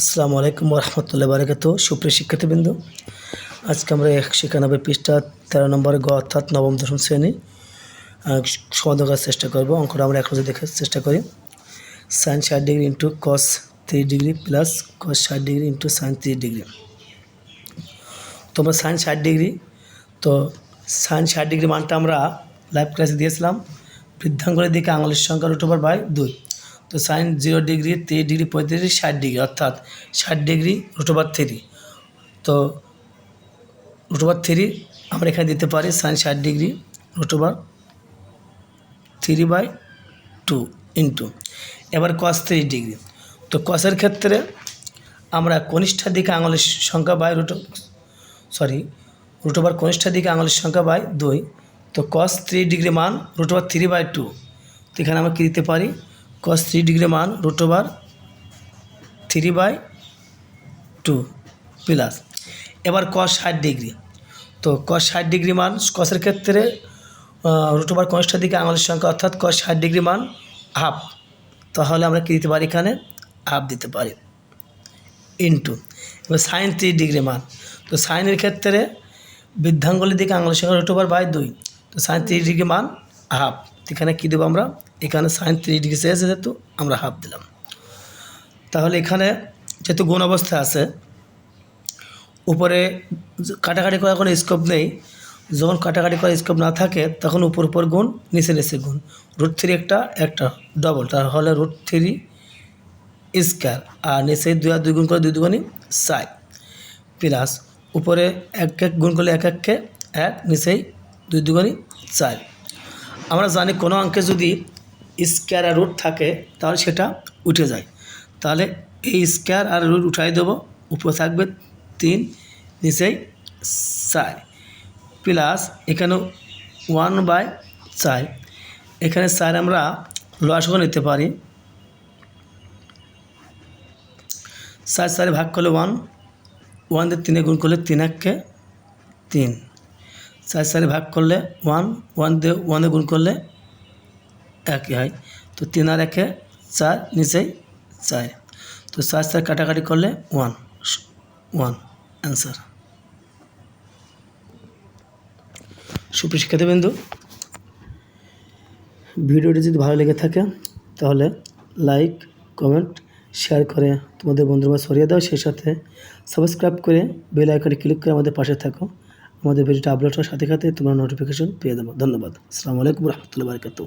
আসসালামু আলাইকুম রহমতুল্লাহ বারকাত সুপ্রিয় শিক্ষার্থীবৃন্দ, আজকে আমরা একশো একানব্বই পৃষ্ঠা তেরো নম্বর গ অর্থাৎ নবম দশম শ্রেণি সমাধান করার চেষ্টা করব। অঙ্কটা আমরা নজর দেখার চেষ্টা করি। সাইন ষাট degree into cos three degree plus cos ষাট degree into sine three degree. তোমরা সাইন ষাট ডিগ্রি, তো সাইন ষাট ডিগ্রি মানটা আমরা লাইভ ক্লাসে দিয়েছিলাম। বৃদ্ধাঙ্গুলের দিকে আঙুলের সংখ্যা রুট ওভার বাই দুই। তো sine zero degree three degree পঁয়ত্রিশ ষাট ডিগ্রি অর্থাৎ ষাট ডিগ্রি রুট ওভার থ্রি তো রুট ওভার থ্রি আমরা এখানে দিতে পারি সাইন ষাট degree root over three by two into এবার কস থ্রি ডিগ্রি তো কসের ক্ষেত্রে আমরা কনিষ্ঠার দিকে আঙুলের সংখ্যা by root sorry root over কনিষ্ঠার দিকে আঙুলের সংখ্যা বাই দুই তো কস থ্রি ডিগ্রি মান root over three by two তো এখানে আমরা কী দিতে পারি কস থ্রি ডিগ্রি মান root over three by two plus এবার কস ষাট ডিগ্রি তো কস ষাট ডিগ্রি মান কসের ক্ষেত্রে রুট ওভার কনিষ্ঠার দিকে আঙুলের সংখ্যা অর্থাৎ কস ষাট ডিগ্রি মান হাফ তাহলে আমরা কী দিতে পারি এখানে? হাফ দিতে পারি। ইন্টু এবার সাইন থ্রি ডিগ্রি মান। তো সাইনের ক্ষেত্রে বৃদ্ধাঙ্গুলের দিকে আঙুলের সংখ্যা রুট ওভার বাই দুই। তো সাইন থ্রি ডিগ্রি মান হাফ এখানে কী দেবো আমরা? এখানে সাইন থ্রি ডিগ্রি চেয়েছে যেহেতু, আমরা হাফ দিলাম। তাহলে এখানে যেহেতু গুণ অবস্থা আছে, উপরে কাটাকাটি করার কোনো স্কোপ নেই। যখন কাটাকাটি করার স্কোপ না থাকে, তখন উপর উপর গুণ, নিচে নিচে গুণ। রুট থ্রি একটা একটা ডবল তাহলে রুট থ্রি স্কোয়ার আর নিচে দুই আর দুই গুণ করে দুই দুগুণই সাই প্লাস উপরে এক এক গুণ করলে এক এককে এক, নিচেই দুই দুগুণই চার আমরা জানি কোনো অঙ্কে যদি স্কোয়ার আর রুট থাকে, তাহলে সেটা উঠে যায়। তাহলে এই স্কোয়ার আর রুট উঠাই দেবো, উপরে থাকবে তিন নিচেই চার। প্লাস এখানে ওয়ান বাই চার। এখানে চার আমরা লসাগু নিতে পারি। চার, চারে ভাগ করলে ওয়ান ওয়ান দিয়ে তিনে গুণ করলে তিন এককে তিন। চার চারে ভাগ করলে ওয়ান ওয়ান দিয়ে ওয়ানে গুণ করলে একই হয়। তো তিন আর একে চার নিচেই চার। তো চার চার কাটাকাটি করলে ওয়ান ওয়ান অ্যান্সার। সুপ্রিয় শিক্ষার্থীবৃন্দু ভিডিওটি যদি ভালো লেগে থাকে, তাহলে লাইক, কমেন্ট, শেয়ার করে তোমাদের বন্ধুরা ছড়িয়ে দাও। সেই সাথে সাবস্ক্রাইব করে বেল আইকনে ক্লিক করে আমাদের পাশে থাকো। আমাদের ভিডিওটা আপলোড হওয়ার সাথে সাথে তোমরা নোটিফিকেশন পেয়ে যাব। ধন্যবাদ। আসসালামু আলাইকুম রহমতুল্লাহ বারকাতু